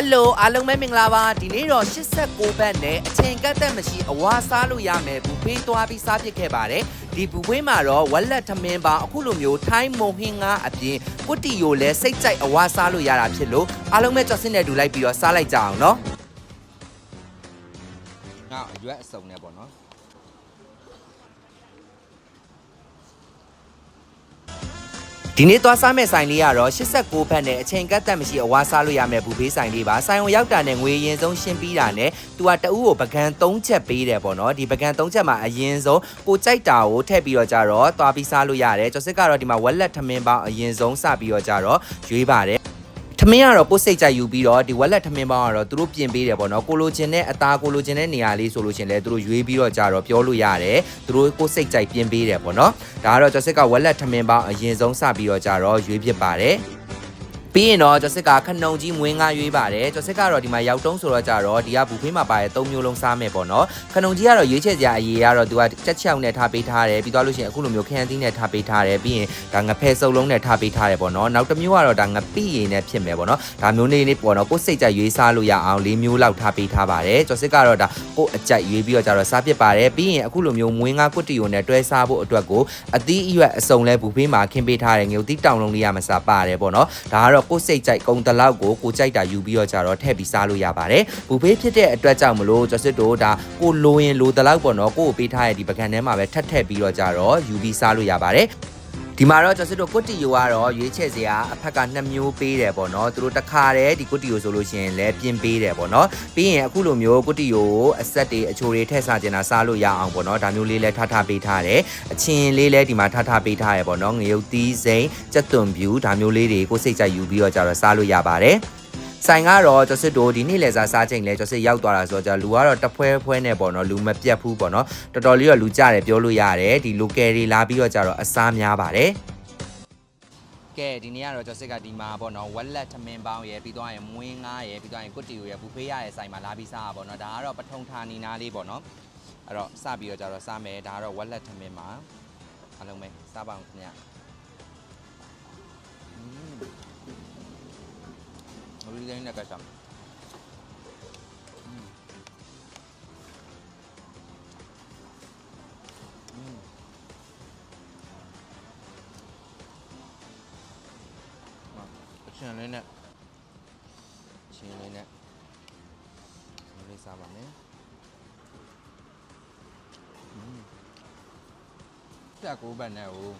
ဟယ်လိုအားလုံးပဲမင်္ဂလာပါဒီနေ့တော့89ဘတ်နဲ့အချိန်ကတ်သက်မရှိအဝါစားလို့ရမယ်ဘူဖေးသွားပြီးစားပစ်ခဲ့ပါတယ်ဒီဘူဖေးမှာတော့ဝက်လက်ထမင်းပါအခုလိုမျိုးထိုင်းမုံဟင်းငါအပြင်ကွတ်တီယိုလဲစိတ်ကြိုက်အဝါစားလို့ရတာဖြစ်လို့အားလုံးပဲကြောက်စင်းနဲ့တူလိုက်ပြီးတော့စားလိုက်ကြအောင်နော်ငါအရွက်အစုံနဲ့ပေါ့နော် ဒီနေ့သွားစားမဲ့ဆိုင်လေးကတော့89ဘတ်နဲ့အချိန်ကတ်သက်မရှိအဝါစားလို့ရမယ်ဘူဖေးဆိုင်လေးပါဆိုင်ဝင်ရောက်တာနဲ့ငွေရင်ဆုံးရှင်းပြီးတာနဲ့သူကတအူးကိုပကံ3ချက်ပေးတယ်ပေါ့နော်ဒီပကံ3ချက်မှာအရင်ဆုံးကိုကြိုက်တာကိုထည့်ပြီးတော့ကြတော့သွားပြီးစားလို့ရတယ်ကျော်စစ်ကတော့ဒီမှာဝက်လက်ထမင်းပေါင်းအရင်ဆုံးစပြီးတော့ကြတော့ရွေးပါတယ် ထမင်းကတော့ကိုယ်စိတ်ကြိုက်ယူပြီးတော့ဒီဝက်လက်ထမင်းပေါင်းကတော့သူတို့ပြင်ပေးတယ်ပေါ့နော်ကိုလိုချင်တဲ့အသားကိုလိုချင်တဲ့နေရာလေးဆိုလို့ရှရင်လဲသူတို့ရွေးပြီးတော့ကြတော့ပြောလို့ရတယ်သူတို့ကိုယ်စိတ်ကြိုက်ပြင်ပေးတယ်ပေါ့နော်ဒါကတော့ကျော်စစ်ကဝက်လက်ထမင်းပေါင်းအရင်ဆုံးစပြီးတော့ကြတော့ရွေးဖြစ်ပါတယ် ပြီးရင်တော့ကျော်စစ်ကခနုံကြီးမွေးငါရွေးပါတယ်ကျော်စစ်ကတော့ဒီမှာရောက်တုံးဆိုတော့ကြတော့ဒီကဘူဖေးမှာပါတဲ့၃မျိုးလုံးစားမယ်ပေါ့နော်ခနုံကြီးကတော့ရွေးချက်စရာအရေးကတော့သူကချက်ချောက်နဲ့ထားပေးထားတယ်ပြီးသွားလို့ရှိရင်အခုလိုမျိုးခရမ်းသီးနဲ့ထားပေးထားတယ်ပြီးရင်ဒါငဖဲစုပ်လုံးနဲ့ထားပေးထားတယ်ပေါ့နော်နောက်တစ်မျိုးကတော့ဒါငပိရည်နဲ့ဖြစ်မယ်ပေါ့နော်ဒါမျိုးလေးလေးပေါ့နော်ကိုယ်စိတ်ကြိုက်ရွေးစားလို့ရအောင်၄မျိုးလောက်ထားပေးထားပါတယ်ကျော်စစ်ကတော့ဒါကိုယ်အကြိုက်ရွေးပြီးတော့ကြတော့စားဖြစ်ပါတယ်ပြီးရင်အခုလိုမျိုးမွေးငါကွတ်တီယိုနဲ့တွဲစားဖို့အတွက်ကိုအသီးအရွက်အစုံလဲဘူဖေးမှာခင်းပေးထားတယ်ငုတ်သီးတောင်လုံးလေးရမစားပါတယ်ပေါ့နော်ဒါကတော့ကိုယ်စိတ်ကြိုက်ကုံတလောက်ကိုကိုကြိုက်တာယူပြီးတော့ကြတော့ထည့်ပြီးစားလို့ရပါတယ်ဘူဖေးဖြစ်တဲ့အတွက်ကြောင့်မလို့ကျော်စစ်တို့ဒါကိုလိုရင်လိုတလောက်ပေါ့နော်ကိုကိုပေးထားတဲ့ဒီပကံထဲမှာပဲထပ်ထည့်ပြီးတော့ကြတော့ယူပြီးစားလို့ရပါတယ် ဒီမှာတော့ကျွန်တော်တို့ကွတ်တီယိုကတော့ရွေးချယ်စရာအဖက်က2မျိုးပေးတယ်ပေါ့နော်သူတို့တစ်ခါတည်းဒီကွတ်တီယိုဆိုလို့ရှိရင်လည်းပြင်ပေးတယ်ပေါ့နော်ပြီးရင်အခုလိုမျိုးကွတ်တီယိုကိုအဆက်တွေအချိုတွေထည့်စားကျင်တာစားလို့ရအောင်ပေါ့နော်ဒါမျိုးလေးလည်းထားထားပေးထားတယ်အချင်းလေးလည်းဒီမှာထားထားပေးထားရပေါ့နော်ငရုတ်သီးစိမ်းကြက်သွန်ဖြူဒါမျိုးလေးတွေကိုစိတ်ကြိုက်ယူပြီးတော့ကြတော့စားလို့ရပါတယ် ဆိုင်ကတော့ကျော်စစ်တို့ဒီနေ့လေစားစားချိန်လဲကျော်စစ်ရောက်သွားတာဆိုတော့ကျလူကတော့တဖွဲဖွဲနဲ့ပေါ့နော်လူမပြတ်ဘူးပေါ့နော်တော်တော်လေးတော့လူကြတယ်ပြောလို့ရတယ်ဒီ local တွေလာပြီးတော့ကြတော့အစားများပါတယ်ကဲဒီနေ့ကတော့ကျော်စစ်ကဒီမှာပေါ့နော်ဝက်လက်ထမင်းပေါင်းရယ်ပြီးသွားရင်မွေးငါးရယ်ပြီးသွားရင်ကွတ်တီရယ်ဘူဖေးရယ်ဆိုင်မှာလာပြီးစားတာပေါ့နော်ဒါကတော့ပထုံဌာနီနာလေးပေါ့နော်အဲ့တော့စပြီးတော့ကြတော့စားမယ်ဒါကတော့ဝက်လက်ထမင်းပါအားလုံးပဲစားပါအောင်ခင်ဗျ Nuri gani na kasam. Mm. Mm. Ma, chin lên nè. Chin lên nè. Nuri sa ba me. Mm. တက်ကိုဘက်နဲ့ဟို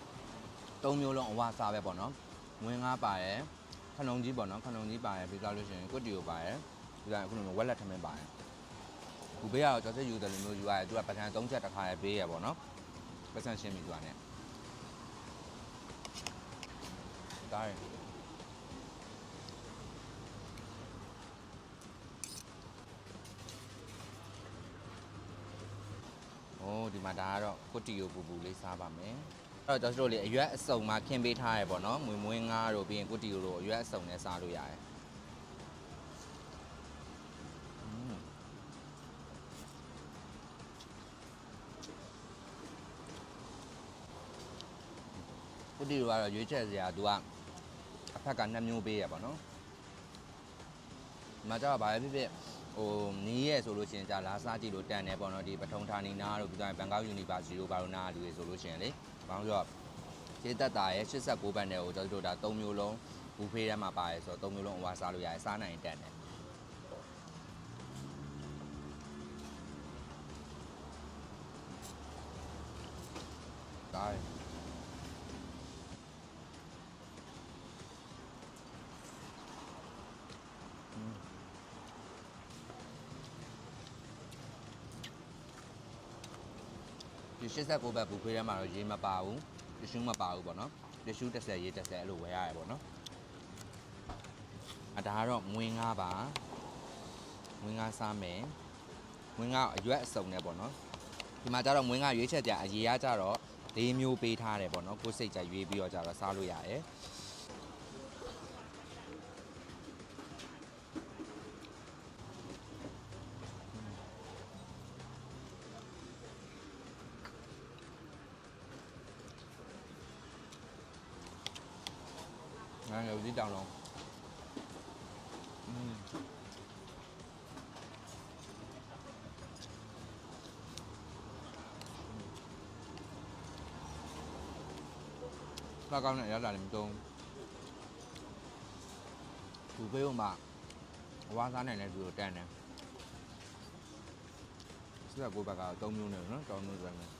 ၃မျိုးလုံးအဝစားပဲပေါ့နော်။ဝင်ငါပါတယ်။ ခနုံကြီးပေါ့နော်ခနုံကြီးပါရယ်ပြီးသွားလို့ရှိရင်ကွတ်တီကိုပါရယ်ပြီးတော့အခုလိုမျိုးဝက်လက်ထမင်းပါရယ်ခုဘေးကတော့ကျော်စစ်ယူတယ်လို့မျိုးယူရတယ်သူကပကံ၃ချက်တစ်ခါရယ်ပေးရယ်ပေါ့နော်ပတ်စံရှင်းပြီသူကနဲ့ဒါရယ်။အိုးဒီမှာဒါကတော့ကွတ်တီယိုပူပူလေးစားပါမယ်။အဲ့ တော့ကျွန်တော်တို့လေအရွက်အစုံမှာခင်းပေးထားရပေါ့နော်။မွေမွေးငါးတို့ပြီးရင်ကွတ်တီယိုတို့အရွက်အစုံနဲ့စားလို့ရတယ်။อืมကွတ်တီယိုကတော့ရွေးချက်စရာသူကအဖက်ကနှစ်မျိုးပေးရပေါ့နော်။ဒီမှာကျတော့ဗာပဲဖြစ်ဖြစ် ဟိုနီးရဲဆိုလို့ရှိရင်じゃလာစားကြည့်လို့တန်တယ်ပေါ့နော်ဒီပထုံဌာနီနာတို့ပြီးတော့ဘန်ကောက်ယူနီဗာစီတို့ဘာလို့နားလူတွေဆိုလို့ရှိရင်လေဘာလို့ဆိုတော့ခြေသက်တာရဲ့89ဘတ်နဲ့ကိုကျွန်တော်တို့ဒါ3မျိုးလုံးဘူဖေးထဲမှာပါတယ်ဆိုတော့3မျိုးလုံးအဝါစားလို့ရတယ်စားနိုင်တန်တယ်ဒါ ဒီ89ဘတ်ဘူဖေးထဲမှာတော့ရေမပါဘူးတ िश ူးမပါဘူးပေါ့နော်တ िश ူး30ရေ30အဲ့လိုဝယ်ရတယ်ပေါ့နော်အဒါကတော့မွေးငါးပါမွေးငါးစားမယ်မွေးငါးအရွက်အစုံနဲ့ပေါ့နော်ဒီမှာကျတော့မွေးငါးရွေးချက်ကြအရေးရကြတော့၄မျိုးပေးထားတယ်ပေါ့နော်ကိုယ်စိတ်ကြရွေးပြီးတော့ကြတော့စားလို့ရတယ် ăn được tí đầu rồi. Uhm. này đã là điểm tôm thủ mà quá giá này này vừa tràn nè. Rất là vui bà gà tôm luôn này rất là ngon này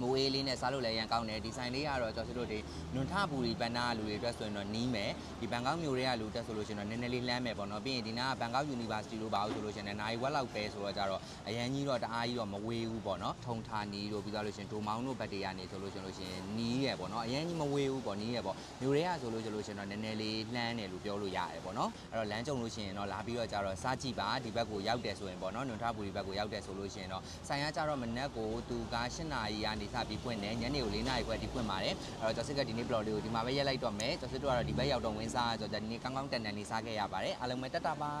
မိုးအေးလေးနဲ့စားလို့လည်းရန်ကောင်းတယ်ဒီဆိုင်လေးကတော့ကျွန်တော်တို့ဒီနွန်ထပူရီဘန်နာလူတွေအတွက်ဆိုရင်တော့နီးမယ်ဒီဘန်ကောက်မြို့တွေကလူတက်ဆိုလို့ရှိရင်တော့နည်းနည်းလေးလှမ်းမယ်ပေါ့နော်ပြီးရင်ဒီနာကဘန်ကောက် University လို့ပါလို့ဆိုလို့ရှိရင်လည်းနိုင်ဝက်လောက်ပဲဆိုတော့ကြတော့အရန်ကြီးတော့တအားကြီးတော့မဝေးဘူးပေါ့နော်ထုံထာနီတို့ပြီးသွားလို့ရှိရင်ဒိုမောင်းတို့ဘက်တွေကနေဆိုလို့ရှိရင်လို့ရှိရင်နီးရယ်ပေါ့နော်အရန်ကြီးမဝေးဘူးပေါ့နီးရယ်ပေါ့မြို့တွေကဆိုလို့ရှိရင်လို့ရှိရင်တော့နည်းနည်းလေးလှမ်းတယ်လို့ပြောလို့ရတယ်ပေါ့နော်အဲ့တော့လမ်းကြုံလို့ရှိရင်တော့လာပြီးတော့ကြတော့စားကြည့်ပါဒီဘက်ကိုရောက်တယ်ဆိုရင်ပေါ့နော်နွန်ထပူရီဘက်ကိုရောက်တယ်ဆိုလို့ရှိရင်တော့ဆိုင်ကကြတော့မနက်ကိုသူက8နာရီကနေစပြီးဖွင့်တယ်ညနေကို4နာရီခွဲထိဖွင့်ပါတယ်အဲ့တော့ကျော်စစ်ကဒီနေ့ blog လေးကိုဒီမှာပဲရက်လိုက်တော့မယ်ကျော်စစ်တို့ကတော့ဒီဘက်ရောက်တော့ဝင်စားဆိုတော့ဒီနေ့ကောင်းကောင်းတန်တန်လေးစားခဲ့ရပါတယ်အားလုံးပဲတက်တာပါ